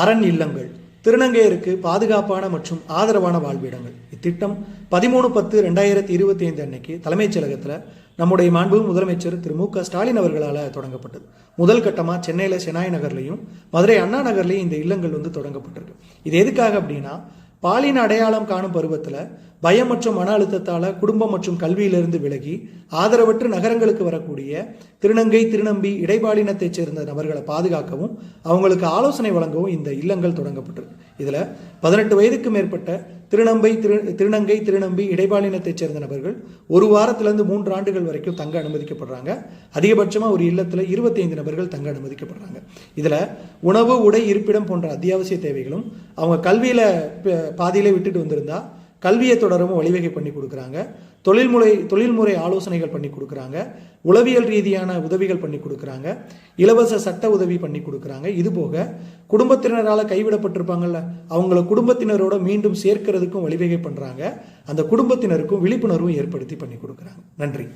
அரண் இல்லங்கள் திருநங்கையருக்கு பாதுகாப்பான மற்றும் ஆதரவான வாழ்விடங்கள். இத்திட்டம் பதிமூணு பத்து ரெண்டாயிரத்தி இருபத்தி ஐந்து அன்னைக்கு தலைமைச் செயலகத்தில் நம்முடைய மாண்பு முதலமைச்சர் திரு மு க ஸ்டாலின் அவர்களால் தொடங்கப்பட்டது. முதல் கட்டமாக சென்னையில் செனாய் நகர்லையும் மதுரை அண்ணா நகர்லையும் இந்த இல்லங்கள் வந்து தொடங்கப்பட்டிருக்கு. இது எதுக்காக அப்படின்னா பாலின அடையாளம் காணும் பருவத்தில் பயம் மற்றும் மன அழுத்தத்தால் குடும்பம் மற்றும் கல்வியிலிருந்து விலகி ஆதரவற்று நகரங்களுக்கு வரக்கூடிய திருநங்கை திருநம்பி இடைபாலினத்தைச் சேர்ந்த நபர்களை பாதுகாக்கவும் அவங்களுக்கு ஆலோசனை வழங்கவும் இந்த இல்லங்கள் தொடங்கப்பட்டிருக்கு. இதில் பதினெட்டு வயதுக்கு மேற்பட்ட திருநம்பை திரு திருநங்கை திருநம்பி இடைபாலினத்தைச் சேர்ந்த நபர்கள் ஒரு வாரத்திலிருந்து மூன்று ஆண்டுகள் வரைக்கும் தங்க அனுமதிக்கப்படுறாங்க. அதிகபட்சமாக ஒரு இல்லத்தில் இருபத்தைந்து நபர்கள் தங்க அனுமதிக்கப்படுறாங்க. இதில் உணவு உடை இருப்பிடம் போன்ற அத்தியாவசிய தேவைகளும் அவங்க கல்வியில் பாதியிலே விட்டுட்டு வந்திருந்தா கல்வியை தொடரவும் வழிவகை பண்ணி கொடுக்குறாங்க. தொழில்முறை தொழில்முறை ஆலோசனைகள் பண்ணி கொடுக்குறாங்க. உளவியல் ரீதியான உதவிகள் பண்ணி கொடுக்குறாங்க. இலவச சட்ட உதவி பண்ணி கொடுக்குறாங்க. இது போக குடும்பத்தினரால் கைவிடப்பட்டிருப்பாங்கல்ல அவங்கள குடும்பத்தினரோட மீண்டும் சேர்க்கிறதுக்கும் வழிவகை பண்ணுறாங்க அந்த குடும்பத்தினருக்கும் விழிப்புணர்வும் ஏற்படுத்தி பண்ணி கொடுக்குறாங்க. நன்றி.